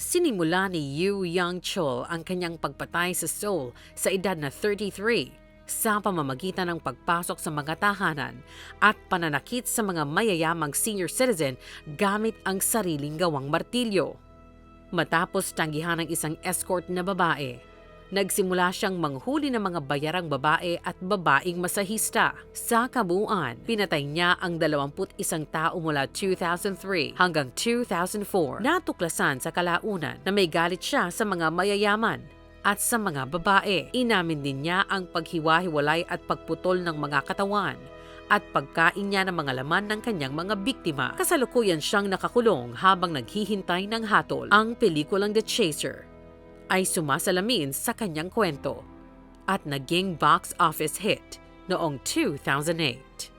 Sinimula ni Yu Young Chol ang kanyang pagpatay sa Seoul sa edad na 33 sa pamamagitan ng pagpasok sa mga tahanan at pananakit sa mga mayayamang senior citizen gamit ang sariling gawang martilyo. Matapos tanggihan ng isang escort na babae, nagsimula siyang manghuli ng mga bayarang babae at babaeng masahista. Sa kabuuan, pinatay niya ang 21 tao mula 2003 hanggang 2004. Natuklasan sa kalaunan na may galit siya sa mga mayayaman at sa mga babae. Inamin din niya ang paghiwa-hiwalay at pagputol ng mga katawan at pagkain niya ng mga laman ng kanyang mga biktima. Kasalukuyan siyang nakakulong habang naghihintay ng hatol. Ang pelikulang The Chaser ay sumasalamin sa kanyang kwento at naging box office hit noong 2008.